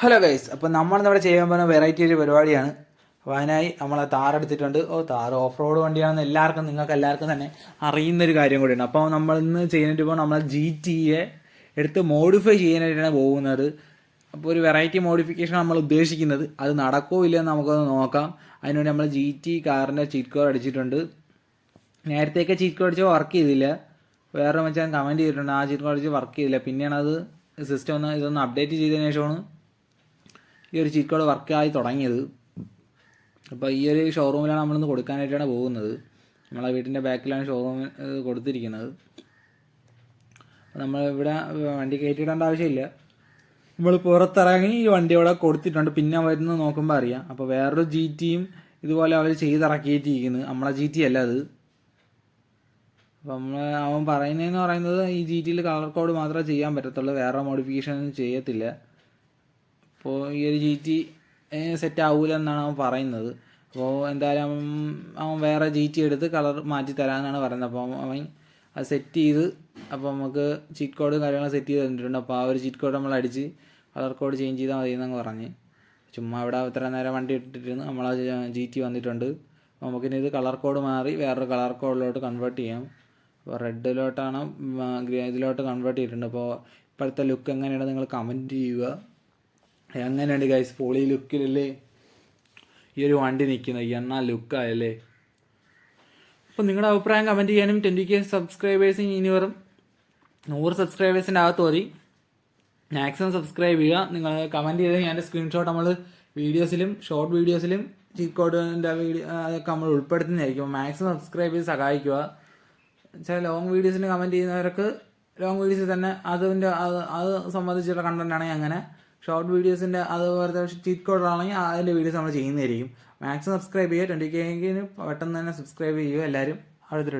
Hello guys അപ്പോൾ നമ്മൾ ഇവിടെ ചെയ്യാൻ പോകുന്ന വെറൈറ്റി ഒരു പരിപാടിയാണ്. അപ്പോൾ അതിനായി നമ്മൾ താർ എടുത്തിട്ടുണ്ട്. ഓ താർ ഓഫ് റോഡ് വണ്ടിയാണെന്ന് എല്ലാവർക്കും നിങ്ങൾക്ക് എല്ലാവർക്കും തന്നെ അറിയുന്ന ഒരു കാര്യം കൂടിയാണ്. അപ്പോൾ നമ്മൾ ഇന്ന് ചെയ്യുന്നിട്ട് ഇപ്പോൾ നമ്മൾ ജി ടിയെ എടുത്ത് മോഡിഫൈ ചെയ്യാനായിട്ടാണ് പോകുന്നത്. അപ്പോൾ ഒരു വെറൈറ്റി മോഡിഫിക്കേഷൻ നമ്മൾ ഉദ്ദേശിക്കുന്നത്. അത് നടക്കോ ഇല്ലയെന്ന് നമുക്കൊന്ന് നോക്കാം. അതിനുവേണ്ടി നമ്മൾ ജി ടി കാറിന്റെ ചീറ്റ് അടിച്ചിട്ടുണ്ട്. നേരത്തെയൊക്കെ ചീറ്റ് കോഡ് അടിച്ച് വർക്ക് ചെയ്തില്ല. വേറെ മച്ചാൻ കമന്റ് ചെയ്തിട്ടുണ്ട്. ആ ചീറ്റ് അടിച്ച് വർക്ക് ചെയ്തില്ല. പിന്നെയാണ് അത് സിസ്റ്റം ഒന്ന് ഇതൊന്ന് അപ്ഡേറ്റ് ചെയ്തതിന് ശേഷമാണ് ഈ ഒരു കോഡ് വർക്കായി തുടങ്ങിയത്. അപ്പോൾ ഈ ഒരു ഷോറൂമിലാണ് നമ്മളിന്ന് കൊടുക്കാനായിട്ടാണ് പോകുന്നത്. നമ്മളെ വീട്ടിന്റെ ബാക്കിലാണ് ഷോറൂം കൊടുത്തിരിക്കുന്നത്. നമ്മൾ ഇവിടെ വണ്ടി കയറ്റിയിടേണ്ട ആവശ്യമില്ല. നമ്മൾ പുറത്തിറങ്ങി ഈ വണ്ടി അവിടെ കൊടുത്തിട്ടുണ്ട്. പിന്നെ വരുന്നത് നോക്കുമ്പോൾ അറിയാം. അപ്പോൾ വേറൊരു ജി ടിയും ഇതുപോലെ അവർ ചെയ്തിറക്കിയിട്ടിരിക്കുന്നത് നമ്മളെ ജി ടി അല്ല അത്. അപ്പം നമ്മൾ അവൻ പറയുന്നതെന്ന് പറയുന്നത് ഈ ജി ടിയിൽ കളർ കോഡ് മാത്രമേ ചെയ്യാൻ പറ്റത്തുള്ളൂ. വേറെ മോഡിഫിക്കേഷൻ ഒന്നും ചെയ്യത്തില്ല. അപ്പോൾ ഈ ഒരു ജി ടി സെറ്റ് ആവൂല എന്നാണ് അവൻ പറയുന്നത്. അപ്പോൾ എന്തായാലും അവൻ വേറെ ജി ടി എടുത്ത് കളർ മാറ്റി തരാമെന്നാണ് പറയുന്നത്. അപ്പോൾ അവൻ അത് സെറ്റ് ചെയ്ത് അപ്പോൾ നമുക്ക് ചീറ്റ് കോഡ് കാര്യങ്ങളൊക്കെ സെറ്റ് ചെയ്ത് തന്നിട്ടുണ്ട്. അപ്പോൾ ആ ഒരു ചീറ്റ് കോഡ് നമ്മൾ അടിച്ച് കളർ കോഡ് ചേഞ്ച് ചെയ്താൽ മതി എന്നങ്ങ് പറഞ്ഞ്. ചുമ്മാ അവിടെ ഇത്ര നേരം വണ്ടി ഇട്ടിട്ടിരുന്ന് നമ്മൾ ജി ടി വന്നിട്ടുണ്ട്. നമുക്കിനി ഇത് കളർ കോഡ് മാറി വേറൊരു കളർ കോഡിലോട്ട് കൺവേർട്ട് ചെയ്യാം. അപ്പോൾ റെഡിലോട്ടാണ് ഇതിലോട്ട് കൺവേർട്ട് ചെയ്തിട്ടുണ്ട്. അപ്പോൾ ഇപ്പോഴത്തെ ലുക്ക് എങ്ങനെയാണ് നിങ്ങൾ കമന്റ് ചെയ്യുക. എങ്ങനെയുണ്ട് ഗൈസ് പോളി ലുക്കിലല്ലേ ഈ ഒരു വണ്ടി നിൽക്കുന്നത് എണ്ണ ലുക്കായല്ലേ അപ്പോൾ നിങ്ങളുടെ അഭിപ്രായം കമന്റ് ചെയ്യാനും ട്വന്റി കെ സബ്സ്ക്രൈബേഴ്സിന് ഇനി വെറും നൂറ് സബ്സ്ക്രൈബേഴ്സിന്റെ അകത്ത് മതി. മാക്സിമം സബ്സ്ക്രൈബ് ചെയ്യുക. നിങ്ങൾ കമന്റ് ചെയ്ത് ഞാൻ സ്ക്രീൻഷോട്ട് നമ്മൾ വീഡിയോസിലും ഷോർട്ട് വീഡിയോസിലും ചീറ്റ് വീഡിയോ അതൊക്കെ നമ്മൾ ഉൾപ്പെടുത്തുന്നതായിരിക്കും. മാക്സിമം സബ്സ്ക്രൈബ് ചെയ്ത് സഹായിക്കുക. ചില ലോങ് വീഡിയോസിന് കമന്റ് ചെയ്യുന്നവർക്ക് ലോങ് വീഡിയോസിൽ തന്നെ അതിന്റെ അത് അത് സംബന്ധിച്ചുള്ള കണ്ടന്റാണെങ്കിൽ അങ്ങനെ ഷോർട്ട് വീഡിയോസിന്റെ അതുപോലത്തെ ചീറ്റ് കോഡാണെങ്കിൽ അതിന്റെ വീഡിയോസ് നമ്മൾ ചെയ്യുന്നതായിരിക്കും. മാക്സിമം സബ്സ്ക്രൈബ് ചെയ്യുക. ട്വന്റി കെങ്കിന് പെട്ടെന്ന് തന്നെ സബ്സ്ക്രൈബ് ചെയ്യുക. എല്ലാവരും അടുത്തിട്ട്